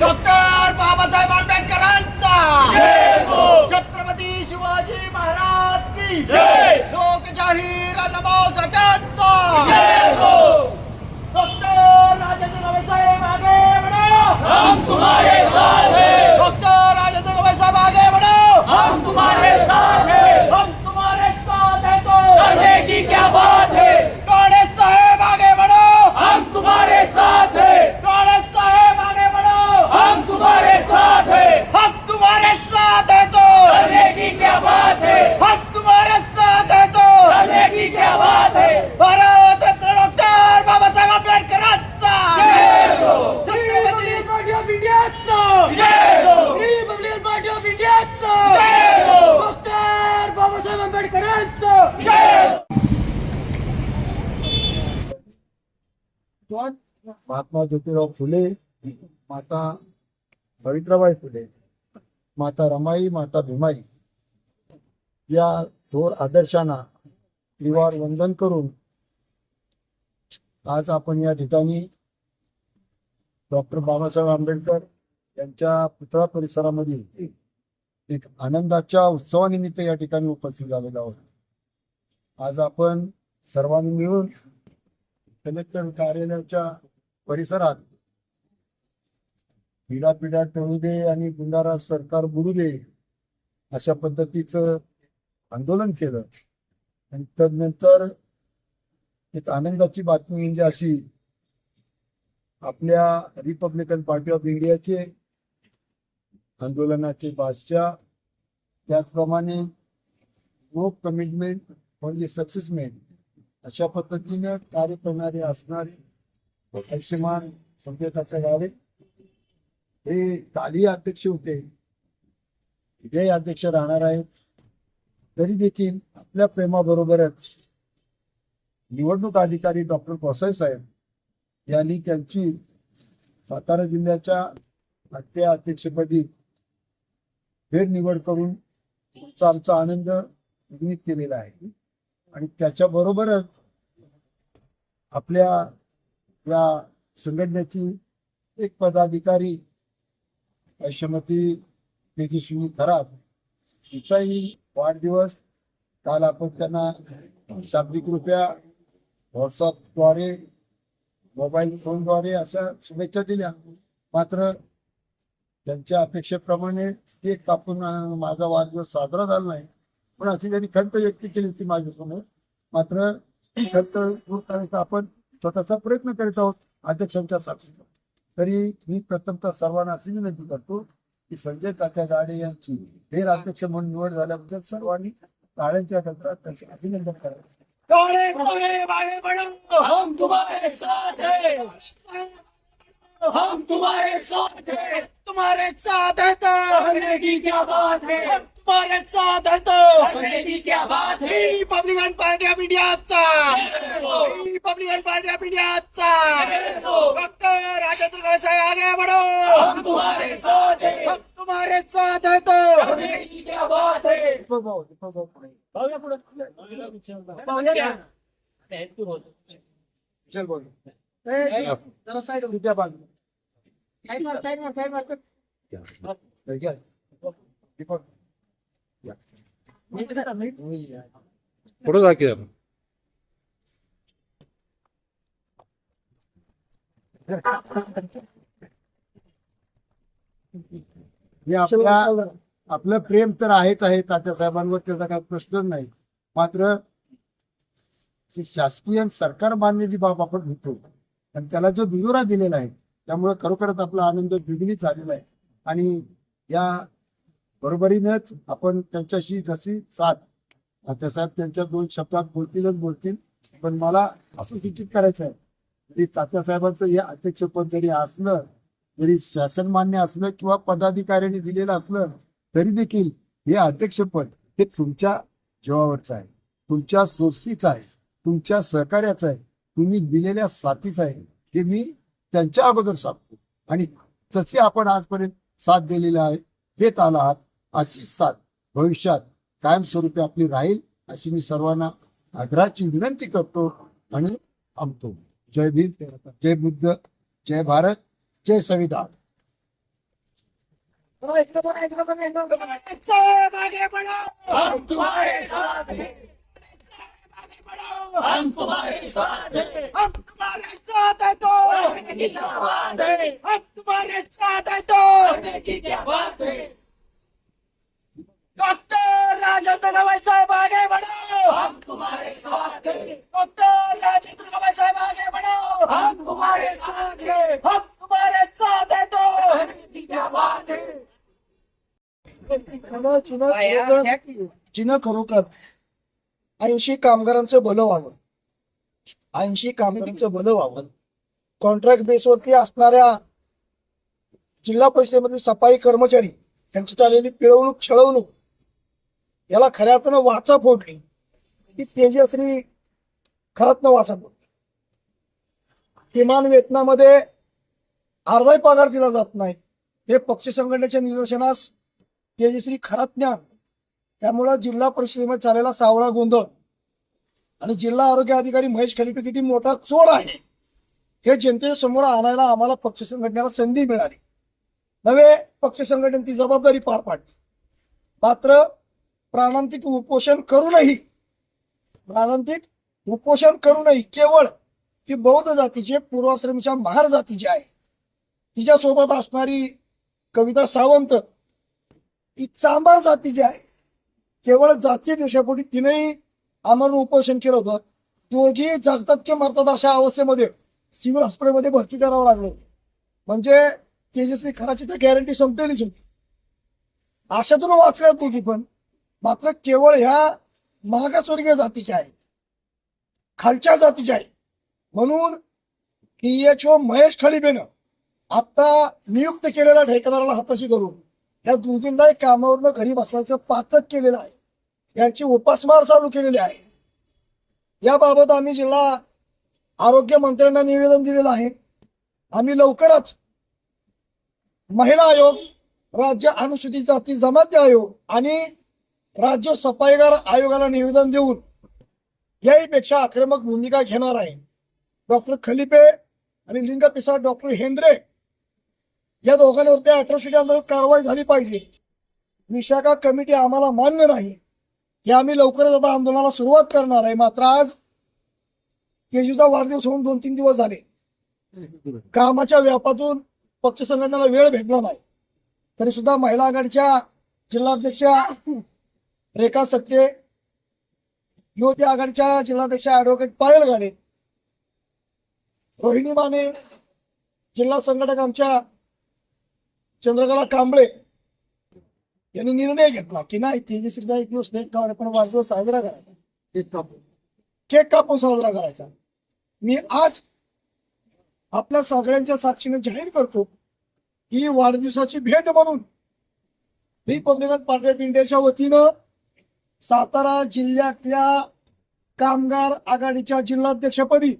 Doctor Babasaheb आंबेडकरांचा. छत्रपती शिवाजी महाराज की. लोकशाहीर अण्णाभाऊ साठ्यांचा महात्मा ज्योतिराव फुले माता सावित्राबाई फुले माता रमाई माता भीमाई या थोर आदर्शांना त्रिवार वंदन करून आज आपण या ठिकाणी डॉक्टर बाबासाहेब आंबेडकर यांच्या पुतळा परिसरामध्ये एक आनंदाच्या उत्सवानिमित्त या ठिकाणी उपस्थित झालेलो आहोत. आज आपण सर्वांनी मिळून कलेक्टर कार्यालयाच्या परिसरात पिढा पिढा टळू दे आणि गुंडारा सरकार बुडू दे अशा पद्धतीचं आंदोलन केलं. आणि तदनंतर एक आनंदाची बातमी म्हणजे अशी आपल्या रिपब्लिकन पार्टी ऑफ इंडियाचे आंदोलनाचे बादशाह त्याचप्रमाणे नो कमिटमेंट म्हणजे सक्सेसमेन अशा पद्धतीनं कार्य करणारे असणारे आयुष्यमान संकेताच्या गावे हे काली अध्यक्ष होते. उद्याही अध्यक्ष राहणार आहेत. तरी देखील आपल्या प्रेमाबरोबरच निवडणूक अधिकारी डॉक्टर कोसाई साहेब यांनी त्यांची सातारा जिल्ह्याच्या आजच्या अध्यक्षपदी फेरनिवड करून आमचा आनंद निर्मित केलेला आहे. आणि त्याच्याबरोबरच आपल्या या संघटनेची एक पदाधिकारी ऐशमती तेजस्वी खरात तिचाही वाढदिवस काल आपण त्यांना शाब्दिक रुपया व्हॉट्सअपद्वारे मोबाईल फोनद्वारे अशा शुभेच्छा दिल्या. मात्र त्यांच्या अपेक्षेप्रमाणे ते कापून माझा वाढदिवस साजरा झाला नाही. पण अशी त्यांनी खंत व्यक्त केली होती माझ्यासमोर मात्र खंत दूर करायचा आपण स्वतःचा प्रयत्न करीत आहोत अध्यक्षांच्या साक्षीने तरी मी प्रथमतः सर्वांना अशी विनंती करतो की संजय तात्या गाडे यांची हे अध्यक्ष म्हणून निवड झाल्याबद्दल सर्वांनी टाळ्यांच्या गजरात त्यांचे अभिनंदन करायचं हम तुम्हारे साथ हैं। तुम्हारे साथ तुम्हारे साथ है तो। करने की क्या बात है? हम तुम्हारे साथ है तो। करने की क्या बात है? रिपब्लिकन पार्टी ऑफ़ इंडियाचा रिपब्लिकन पार्टी ऑफ़ इंडियाचा डॉक्टर राजेंद्र गवई साहेब आगे बढ़ो। हम तुम्हारे साथ हैं। हम तुम्हारे साथ है तो। करने की क्या बात है? भाऊ पुढे चल बोल। जरा दीपक पुढे जा की जरा. हे आपल्या आपलं प्रेम तर आहेच आहे तात्यासाहेबांवर त्याचा काही प्रश्नच नाही मात्र की शासकीय आणि सरकार मान्य जी बाब आपण घेतो आणि त्याला जो दुजोरा दिलेला आहे त्यामुळे खरोखरच आपला आनंद द्विगुणित झालेला आहे. आणि या बरोबरीनेच आपण त्यांच्याशी जशी साथ तात्यासाहेब त्यांच्या दोन शब्दात बोलतीलच बोलतील पण मला असं सूचित करायचं आहे की तात्यासाहेबांचं हे अध्यक्षपद जरी असलं जरी शासन मान्य असलं किंवा पदाधिकाऱ्यांनी दिलेलं असलं तरी देखील हे अध्यक्षपद हे तुमच्या जीवावरचं आहे तुमच्या सोबतीचं आहे तुमच्या सहकार्याचं आहे तुम्ही दिलेल्या साथीचं आहे हे मी त्यांच्या अगोदर सांगतो आणि जसे आपण आजपर्यंत साथ दिलेला आहे देत आला आहात अशीच साथ भविष्यात कायमस्वरूपी आपली राहील अशी मी सर्वांना आग्रहाची विनंती करतो आणि थांबतो जय भीम जय बुद्ध जय भारत जय संविधान हम तुम्हारे साथ हम तुम्हारे साथ हैं हम तुम्हारे साथ है तो करने की क्या बात है हम तुम्हारे साथ है तो करने की क्या बात है डॉक्टर राजेंद्र गवाई साहब आगे बढ़ो हम तुम्हारे साथ हैं डॉक्टर राजेंद्र गवाई साहब आगे बढ़ो हम तुम्हारे साथ हैं हम तुम्हारे साथ है तो करने की क्या बात है खरोखर ऐंशी कामगारांचं भलं व्हावं. ऐंशी कामगारांचं भलं व्हावं. कॉन्ट्रॅक्ट बेसवरती असणाऱ्या जिल्हा परिषदेमधील सफाई कर्मचारी त्यांची चाललेली पिळवणूक छळवणूक याला खऱ्या अर्थानं वाचा फोडली. ती तेजश्री खरंच वाचा फोडली. किमान वेतनामध्ये अर्धाही पगार दिला जात नाही. हे पक्ष संघटनेच्या निदर्शनास तेजश्री खरात ज्ञान त्यामुळं जिल्हा परिषदेमध्ये झालेला सावळा गोंधळ आणि जिल्हा आरोग्य अधिकारी महेश खलिपे किती मोठा चोर आहे हे जनतेच्या समोर आणायला आम्हाला पक्ष संघटनेला संधी मिळाली. नव्हे पक्ष संघटने ती जबाबदारी पार पाडली. मात्र प्राणांतिक उपोषण करूनही प्राणांतिक उपोषण करूनही केवळ ती बौद्ध जातीचे पूर्वाश्रमीच्या महार जातीची आहे तिच्यासोबत असणारी कविता सावंत ही चांभार जातीची आहे केवळ जातीय दिवसापोटी तिनेही आम्हाला उपोषण केलं होतं. दोघी जगतात किंवा मरतात अशा अवस्थेमध्ये सिव्हिल हॉस्पिटलमध्ये भरती करावं लागलं म्हणजे तेजस्वी खराची तर गॅरंटी संपलेलीच होती. अशातून वाचल्या दोघी पण. मात्र केवळ ह्या मागासवर्गीय जातीच्या आहेत खालच्या जातीच्या आहेत म्हणून टीएचओ महेश खलिबेनं आता नियुक्त केलेल्या ठेकेदाराला हाताशी धरून या दोघींना कामावरनं घरी बसवायचं पातक केलेलं आहे. यांची उपासमार चालू केलेली आहे. याबाबत आम्ही जिल्हा आरोग्य मंत्र्यांना निवेदन दिलेलं आहे. आम्ही लवकरच महिला आयोग राज्य अनुसूचित जाती जमाती आयोग आणि राज्य सफाईगार आयोगाला निवेदन देऊन याहीपेक्षा आक्रमक भूमिका घेणार आहे. डॉक्टर खलिपे आणि लिंगपिसा डॉक्टर हेंद्रे या दोघांवरती अठराशे अंतर्गत कारवाई झाली पाहिजे. विशाखा कमिटी आम्हाला मान्य नाही. हे आम्ही लवकरच आता आंदोलनाला सुरुवात करणार आहे. मात्र आज केजूचा वाढदिवस होऊन दोन तीन दिवस झाले. कामाच्या व्यापातून पक्ष संघटनेला वेळ भेटला नाही. तरी सुद्धा महिला आघाडीच्या जिल्हाध्यक्षा रेखा सत्ये युवती आघाडीच्या जिल्हाध्यक्षा ऍडव्होकेट पायल गाडे रोहिणी माने जिल्हा संघटक आमच्या चंद्रकला कांबळे यांनी निर्णय घेतला की नाही तेजश्रीचा एक दिवस नेट काढणे पण वाढदिवस साजरा करायचा. एक कापून. केक कापून साजरा करायचा. मी आज आपल्या सगळ्यांच्या साक्षीने जाहीर करतो ही वाढदिवसाची भेट म्हणून रिपब्लिकन पार्टी ऑफ इंडियाच्या वतीनं सातारा जिल्ह्यातल्या कामगार आघाडीच्या जिल्हाध्यक्षपदी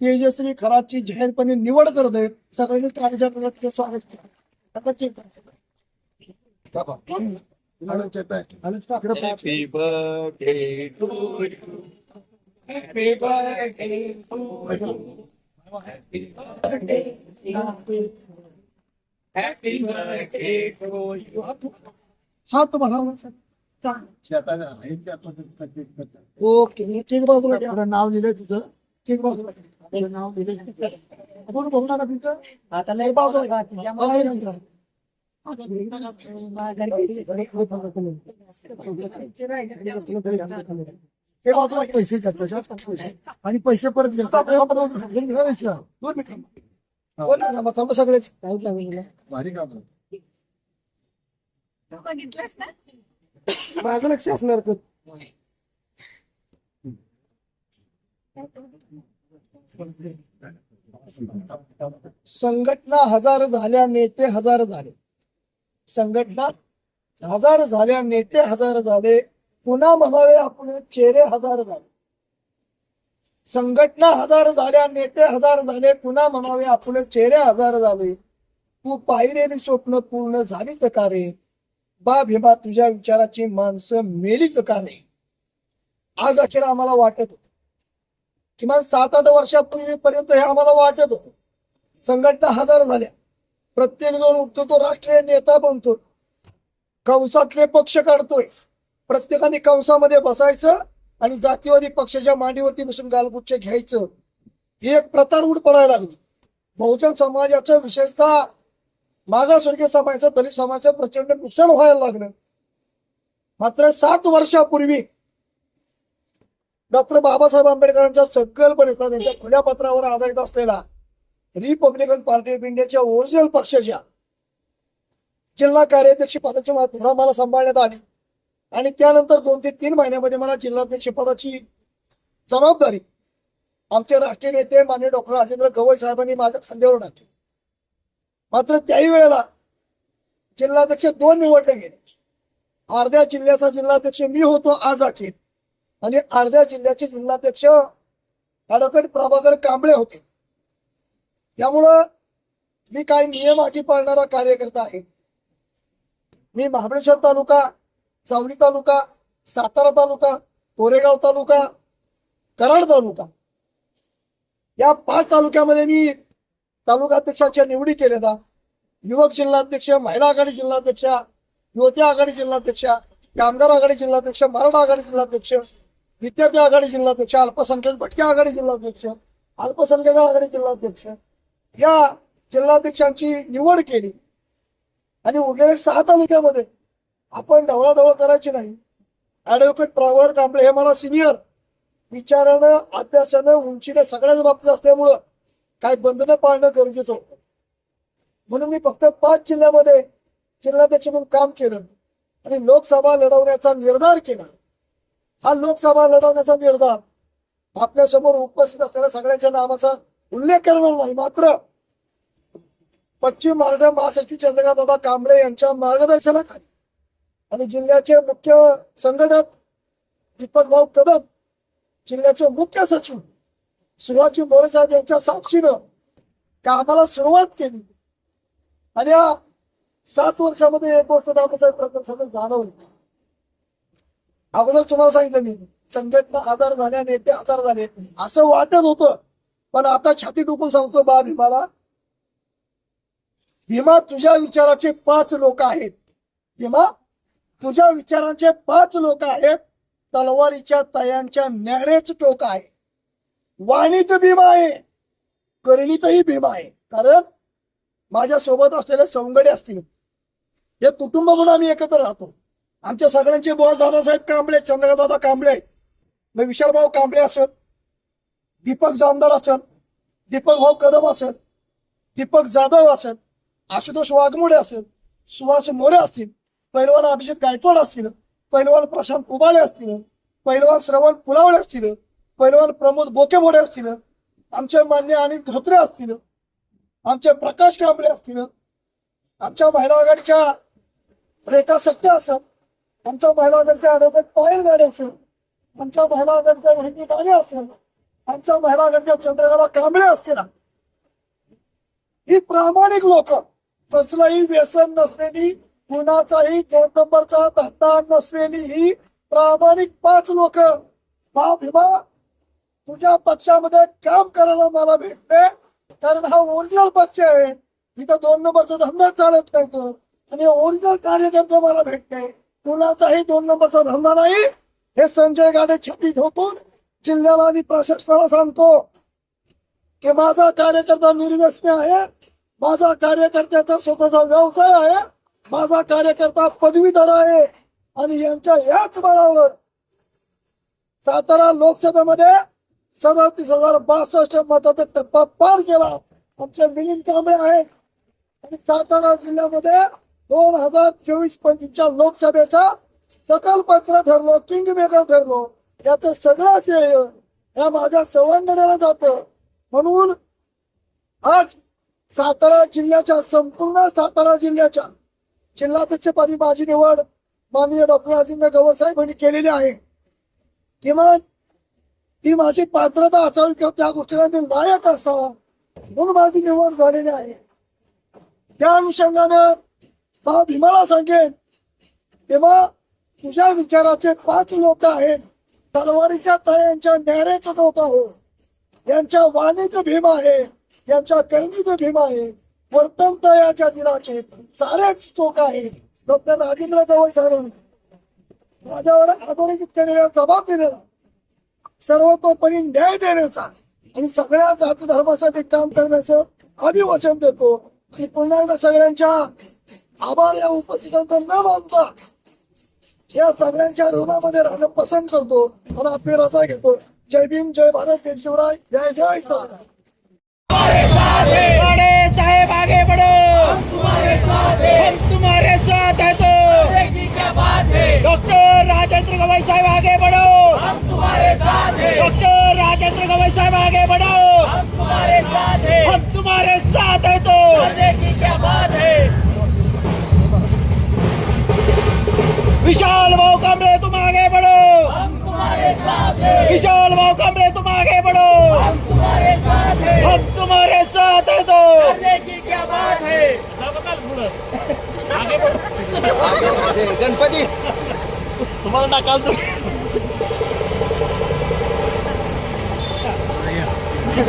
तेजश्री खराची जाहीरपणे निवड करत आहेत. सगळ्यांनी स्वागत करा. Happy birthday to you. Happy birthday. Happy birthday to you. हा केक करतात. ओके केक बाजूला नाव लिहिलंय तुझं केक बाजूला ठेवा. आपलं नाव लिहिलंय बाजूला हे बाजूला पैसे त्याच्यात आणि पैसे परत घ्या. दोन मिनिटं. सगळेच भारी काम बघितलंस ना माझं लक्ष असणार तर संघटना हजार झाल्या नेते हजार झाले. संघटना हजार झाल्या नेते हजार झाले. पुन्हा म्हणावे आपण चेहरे हजार झाले. संघटना हजार झाल्या नेते हजार झाले. पुन्हा म्हणावे आपण चेहरे हजार झाले. तू पाहिलेली स्वप्न पूर्ण झाली तर का रे? बा भीमा तुझ्या विचाराची माणसं मेलीत का रे? आज अखेर आम्हाला वाटत होतं. किमान सात आठ वर्षापूर्वीपर्यंत हे आम्हाला वाटत होतं. संघटना हजार झाल्या. प्रत्येक जण उठतो तो राष्ट्रीय नेता बनतो. कंसातले पक्ष काढतोय. प्रत्येकाने कंसामध्ये बसायचं आणि जातीवादी पक्षाच्या मांडीवरती बसून गालगुच्छ घ्यायचं. ही एक प्रतार उड पडायला लागली. बहुजन समाजाचं विशेषतः मागासवर्गीय समाजाचं दलित समाजाचं प्रचंड नुकसान व्हायला लागलं. मात्र सात वर्षापूर्वी डॉक्टर बाबासाहेब आंबेडकरांच्या संकल्पनेचा त्यांच्या खुल्या पत्रावर आधारित असलेला रिपब्लिकन पार्टी ऑफ इंडियाच्या ओरिजिनल पक्षाच्या जिल्हा कार्याध्यक्ष पदाची धुरा मला सांभाळण्यात आली. आणि त्यानंतर दोन ते तीन महिन्यामध्ये मला जिल्हाध्यक्ष पदाची जबाबदारी आमचे राष्ट्रीय नेते मान्य डॉक्टर राजेंद्र गवई साहेबांनी माझ्या खांद्यावर टाकली मात्र त्याही वेळेला जिल्हाध्यक्ष दोन निवडले गेले. अर्ध्या जिल्ह्याचा जिल्हाध्यक्ष मी होतो आज अखेर. आणि अर्ध्या जिल्ह्याचे जिल्हाध्यक्ष ॲडव्होकेट प्रभाकर कांबळे होते. त्यामुळं मी काही नियम अटी पाळणारा कार्यकर्ता आहे. मी महाबळेश्वर तालुका सावली तालुका सातारा तालुका कोरेगाव तालुका कराड तालुका या पाच तालुक्यामध्ये मी तालुकाध्यक्षाच्या निवडी केल्या युवक जिल्हाध्यक्ष महिला आघाडी जिल्हाध्यक्ष युवती आघाडी जिल्हाध्यक्ष कामगार आघाडी जिल्हाध्यक्ष मराठा आघाडी जिल्हाध्यक्ष विद्यार्थी आघाडी जिल्हाध्यक्ष अल्पसंख्याक भटक्या आघाडी जिल्हाध्यक्ष अल्पसंख्याक आघाडी जिल्हाध्यक्ष या जिल्हाध्यक्षांची निवड केली. आणि उरलेल्या सहा तालुक्यामध्ये आपण ढवळाढवळ करायची नाही. ॲडव्होकेट प्रभाकर कांबळे हे मला सिनियर विचारानं अभ्यासानं उंचीनं सगळ्याच बाबतीत असल्यामुळं काही बंधनं पाळणं गरजेचं होतं. म्हणून मी फक्त पाच जिल्ह्यामध्ये जिल्हाध्यक्ष म्हणून काम केलं. आणि लोकसभा लढवण्याचा निर्धार केला. हा लोकसभा लढवण्याचा निर्धार. आपल्यासमोर उपस्थित असलेल्या सगळ्यांच्या नावाचा उल्लेख करणार नाही मात्र पश्चिम महाराष्ट्र महासचिव चंद्रकांत दादा कांबळे यांच्या मार्गदर्शनाखाली आणि जिल्ह्याचे मुख्य संघटक दीपक भाऊ कदम जिल्ह्याचे मुख्य सचिव सुभाषजी मोरे साहेब यांच्या साक्षीनं कामाला सुरुवात केली. आणि या सात वर्षामध्ये एक गोष्ट दादासाहेब प्रकल्पाने जाणवली. अगोदर तुम्हाला सांगितलं मी संघटना आजार झाल्या नेते आजार झाले. असं वाटत होतं. पण आता छाती टुकून सांगतो बा भीमाला. भीमा तुझ्या विचाराचे पाच लोक आहेत. भीमा तुझ्या विचारांचे पाच लोक आहेत. तलवारीच्या तयांच्या न्यारेच टोक आहे. वाणीत भीमा आहे. करणीतही भीमा आहे. कारण माझ्या सोबत असलेले सवंगडे असतील. हे कुटुंब म्हणून आम्ही एकत्र राहतो. आमच्या सगळ्यांचे बॉस दादासाहेब कांबळे चंद्रकांतदादा कांबळे मग विशालभाऊ कांबळे असत दीपक जामदार असत दीपक भाऊ कदम असेल दीपक जाधव असेल आशुतोष वाघमोडे असेल सुहास मोरे असतील पैलवान अभिजित गायकवाड असतील पैलवान प्रशांत उबाळे असतील पैलवान श्रवण पुलावळे असतील पैलवान प्रमोद बोकेमोडे असतील आमचे मान्य अनिल धोत्रे असतील आमचे प्रकाश कांबळे असतील आमच्या महिला आघाडीच्या रेखा सट्टे असत आमच्या महिला आघाडीच्या पायल गाडी असेल. आमच्या महिला आघाडीच्या गाडी असेल. आमच्या महिला आघाडीच्या चंद्रकला कांबळे असतील. ही प्रामाणिक लोक. कसलंही व्यसन नसलेली कुणाचाही दोन नंबरचा धंदा नसलेली ही प्रामाणिक पाच लोक. भा भीमा तुझ्या पक्षामध्ये काम करायला मला भेटते कारण हा ओरिजिनल पक्ष आहे. इथं दोन नंबरचा धंदा चालत करतो आणि ओरिजिनल कार्यकर्ते मला भेटते कुणाचाही दोन नंबरचा धंदा नाही. हे संजय गाडे छाती ठोकून जिल्ह्याला आणि प्रशासनाला सांगतो की माझा कार्यकर्ता निर्व्यसनी आहे. माझा कार्यकर्त्याचा स्वतःचा व्यवसाय आहे. माझा कार्यकर्ता पदवीधर आहे. आणि यांच्या याच बळावर सातारा लोकसभेमध्ये सदतीस हजार बासष्ट मताचा टप्पा पार केला. आमच्या मिलिंद कांबळे आहेत. आणि सातारा जिल्ह्यामध्ये दोन हजार चोवीस पंचवीसच्या लोकसभेचा दखलपत्र ठरलो किंग मेकर ठरलो. याचं सगळं श्रेय या माझ्या सवंगण्याला जातं. म्हणून आज सातारा जिल्ह्याच्या संपूर्ण सातारा जिल्ह्याच्या जिल्हाध्यक्षपदी माझी निवड माननीय डॉक्टर राजेंद्र गवसाहेबांनी केलेली आहे. किमान ती माझी पात्रता असावी किंवा त्या गोष्टीला मी लायक असावा म्हणून माझी निवड झालेली आहे. त्या अनुषंगानं बा भीमाला सांगेन तेव्हा तुझ्या विचाराचे पाच लोक आहेत. तलवारीच्या तळ्यांच्या न्याऱ्याचे लोक हो यांच्या वाणीचं भीम आहे यांच्या कैदीचे भीम आहे. वर्तन तयाच्या दिनाचे सारेच चोख आहे डॉक्टर राजेंद्र गवई साहेब माझ्यावर अधोरेखित केलेला जबाब दिलेला सर्वतोपरी न्याय देण्याचा आणि सगळ्या जात धर्मासाठी काम करण्याचं अभिवचन देतो. आणि पुन्हा एकदा सगळ्यांच्या आभार या उपस्थितांचा न मानता या सगळ्यांच्या ऋणामध्ये राहणं पसंत करतो. आणि आपली रजा घेतो. जय भीम जय भारत जय शिवराय जय जय साहेब आगे बढ़ो। तुम्हारे साथ है। हम तुम्हारे साथ है तो। की क्या बात है। डॉक्टर राजेंद्र गवई साहब आगे बढ़ो। हम तुम्हारे साथ है। डॉक्टर राजेंद्र गवई साहब आगे बढ़ो। हम तुम्हारे साथ है। हम तुम्हारे साथ है तो। विशाल भाऊ कांबळे तुम आगे बढ़ो हम तुम्हारे साथ है विशाल भाऊ कांबळे तुम आगे बढ़ो हम तुम्हारे साथ है हम तुम्हारे साथ है तो. की क्या बात है गणपती तुम्हाला नकाल तू एक